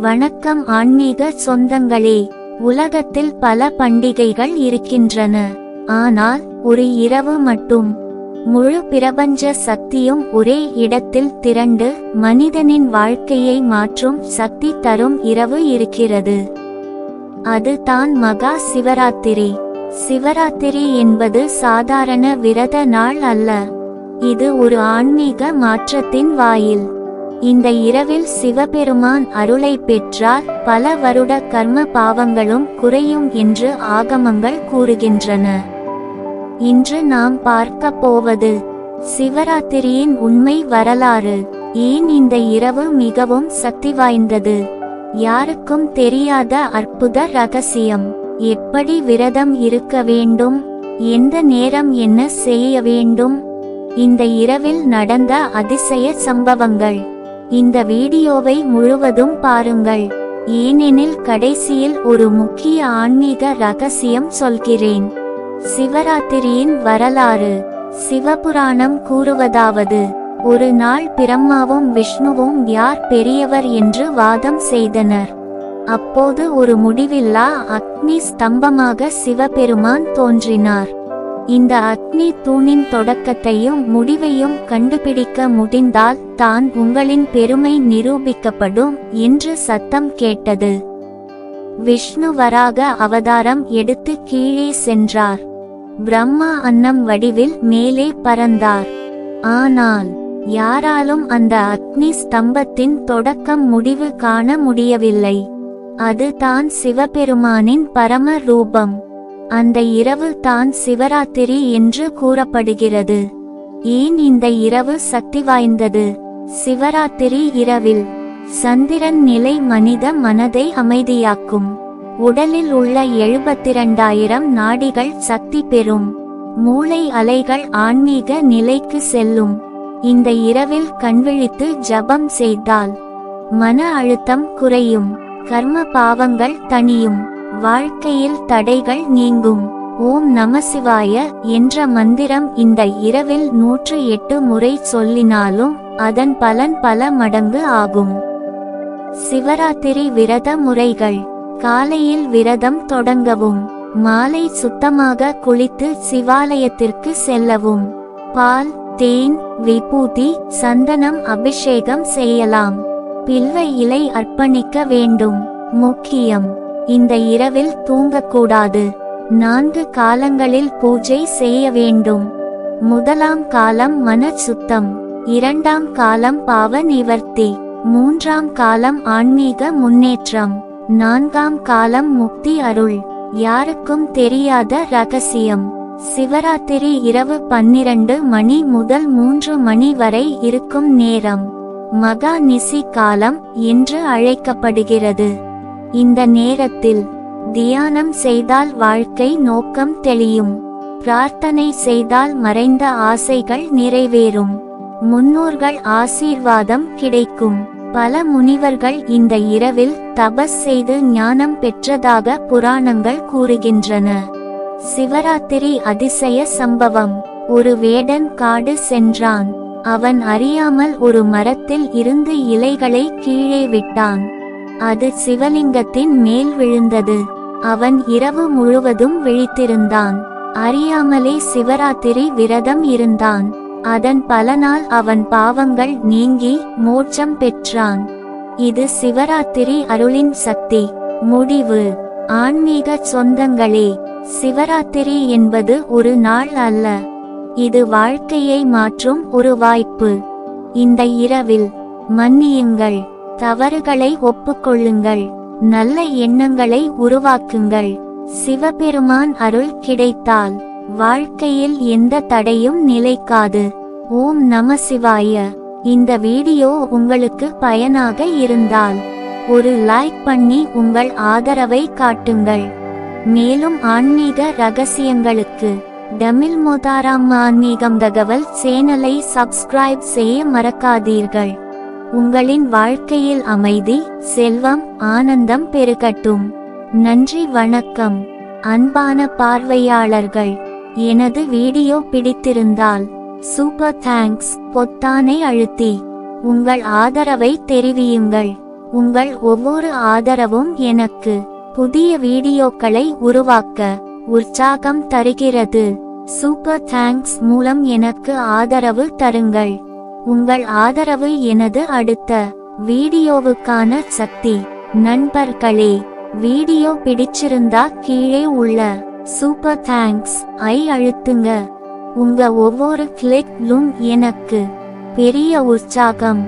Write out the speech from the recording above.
வணக்கம் ஆன்மீக சொந்தங்களே உலகத்தில் பல பண்டிகைகள் இருக்கின்றன. ஆனால் ஒரு இரவு மட்டும். முழு பிரபஞ்ச சக்தியும் ஒரே இடத்தில் திரண்டு மனிதனின் வாழ்க்கையை மாற்றும் சக்தி தரும் இரவு இருக்கிறது. அது தான் மகா சிவராத்திரி. சிவராத்திரி என்பது சாதாரண விரத நாள் அல்ல. இது ஒரு ஆன்மீக மாற்றத்தின் வாயில். இந்த இரவில் சிவபெருமான் அருளை பெற்றால் பல வருட கர்ம பாவங்களும் குறையும் என்று ஆகமங்கள் கூறுகின்றன. இன்று நாம் பார்க்க போவது சிவராத்திரியின் உண்மை வரலாறு. ஏன் இந்த இரவு மிகவும் சக்தி வாய்ந்தது? யாருக்கும் தெரியாத அற்புத ரகசியம். எப்படி விரதம் இருக்க வேண்டும்? எந்த நேரம் என்ன செய்ய வேண்டும்? இந்த இரவில் நடந்த அதிசய சம்பவங்கள். இந்த வீடியோவை முழுவதும் பாருங்கள். ஏனெனில் கடைசியில் ஒரு முக்கிய ஆன்மீக ரகசியம் சொல்கிறேன். சிவராத்திரியின் வரலாறு. சிவபுராணம் கூறுவதாவது ஒரு நாள் பிரம்மாவும் விஷ்ணுவும் யார் பெரியவர் என்று வாதம் செய்தனர். அப்போது ஒரு முடிவில்லா அக்னி ஸ்தம்பமாக சிவபெருமான் தோன்றினார். இந்த அக்னி தூணின் தொடக்கத்தையும் முடிவையும் கண்டுபிடிக்க முடிந்தால் தான் உங்களின் பெருமை நிரூபிக்கப்படும் என்று சத்தம் கேட்டது. விஷ்ணு வராக அவதாரம் எடுத்து கீழே சென்றார். பிரம்மா அன்னம் வடிவில் மேலே பறந்தார். ஆனால் யாராலும் அந்த அக்னி ஸ்தம்பத்தின் தொடக்கம் முடிவு காண முடியவில்லை. அது தான் சிவபெருமானின் பரம ரூபம். அந்த இரவு தான் சிவராத்திரி என்று கூறப்படுகிறது. ஏன் இந்த இரவு சக்தி வாய்ந்தது? சிவராத்திரி இரவில் சந்திரன் நிலை மனித மனதை அமைதியாக்கும். உடலில் உள்ள எழுபத்திரண்டாயிரம் நாடிகள் சக்தி பெறும். மூளை அலைகள் ஆன்மீக நிலைக்கு செல்லும். இந்த இரவில் கண்விழித்து ஜபம் செய்தால் மன அழுத்தம் குறையும். கர்ம பாவங்கள் தணியும். வாழ்க்கையில் தடைகள் நீங்கும். ஓம் நமசிவாய என்ற மந்திரம் இந்த இரவில் நூற்று எட்டு முறை சொல்லினாலும் அதன் பலன் பல மடங்கு ஆகும். சிவராத்திரி விரத முறைகள். காலையில் விரதம் தொடங்கவும். மாலை சுத்தமாக குளித்து சிவாலயத்திற்கு செல்லவும். பால் தேன் விபூதி சந்தனம் அபிஷேகம் செய்யலாம். பில்வ இலை அர்ப்பணிக்க வேண்டும். முக்கியம். இந்த இரவில் தூங்கக்கூடாது. நான்கு காலங்களில் பூஜை செய்ய வேண்டும். முதலாம் காலம் மன சுத்தம் இரண்டாம் காலம் பாவ நிவர்த்தி மூன்றாம் காலம் ஆன்மீக முன்னேற்றம். நான்காம் காலம் முக்தி அருள். யாருக்கும் தெரியாத ரகசியம் சிவராத்திரி இரவு பன்னிரண்டு மணி முதல் மூன்று மணி வரை இருக்கும் நேரம். மகா நிசி காலம் என்று அழைக்கப்படுகிறது. இந்த நேரத்தில் தியானம் செய்தால் வாழ்க்கை நோக்கம் தெளியும். பிரார்த்தனை செய்தால் மறைந்த ஆசைகள் நிறைவேறும். முன்னோர்கள் ஆசீர்வாதம் கிடைக்கும். பல முனிவர்கள் இந்த இரவில் தபஸ் செய்து ஞானம் பெற்றதாக புராணங்கள் கூறுகின்றன. சிவராத்திரி அதிசய சம்பவம். ஒரு வேடன் காடு சென்றான். அவன் அறியாமல் ஒரு மரத்தில் இருந்து இலைகளை கீழே விட்டான். அது சிவலிங்கத்தின் மேல் விழுந்தது. அவன் இரவு முழுவதும் விழித்திருந்தான். அறியாமலே சிவராத்திரி விரதம் இருந்தான். அதன் பலனால் அவன் பாவங்கள் நீங்கி மோட்சம் பெற்றான். இது சிவராத்திரி அருளின் சக்தி. முடிவு. ஆன்மீக சொந்தங்களே சிவராத்திரி என்பது ஒரு நாள் அல்ல. இது வாழ்க்கையை மாற்றும் ஒரு வாய்ப்பு. இந்த இரவில் மன்னியுங்கள். தவறுகளை ஒப்புக்கொள்ளுங்கள். நல்ல எண்ணங்களை உருவாக்குங்கள். சிவபெருமான் அருள் கிடைத்தால் வாழ்க்கையில் எந்த தடையும் நிலைக்காது. ஓம் நம சிவாய. இந்த வீடியோ உங்களுக்கு பயனாக இருந்தால் ஒரு லைக் பண்ணி உங்கள் ஆதரவை காட்டுங்கள். மேலும் ஆன்மீக ரகசியங்களுக்கு டமில் மோதாராம் ஆன்மீகம் தகவல் சேனலை சப்ஸ்கிரைப் செய்ய மறக்காதீர்கள். உங்களின் வாழ்க்கையில் அமைதி செல்வம் ஆனந்தம் பெருகட்டும். நன்றி வணக்கம். அன்பான பார்வையாளர்கள் எனது வீடியோ பிடித்திருந்தால் சூப்பர் தேங்க்ஸ் பொத்தானை அழுத்தி உங்கள் ஆதரவை தெரிவியுங்கள். உங்கள் ஒவ்வொரு ஆதரவும் எனக்கு புதிய வீடியோக்களை உருவாக்க உற்சாகம் தருகிறது. சூப்பர் தேங்க்ஸ் மூலம் எனக்கு ஆதரவு தருங்கள். உங்கள் ஆதரவு எனது அடுத்த வீடியோவுக்கான சக்தி. நண்பர்களே வீடியோ பிடிச்சிருந்தா கீழே உள்ள சூப்பர் தேங்க்ஸ் ஐ அழுத்துங்க. உங்க ஒவ்வொரு கிளிக்லும் எனக்கு பெரிய உற்சாகம்.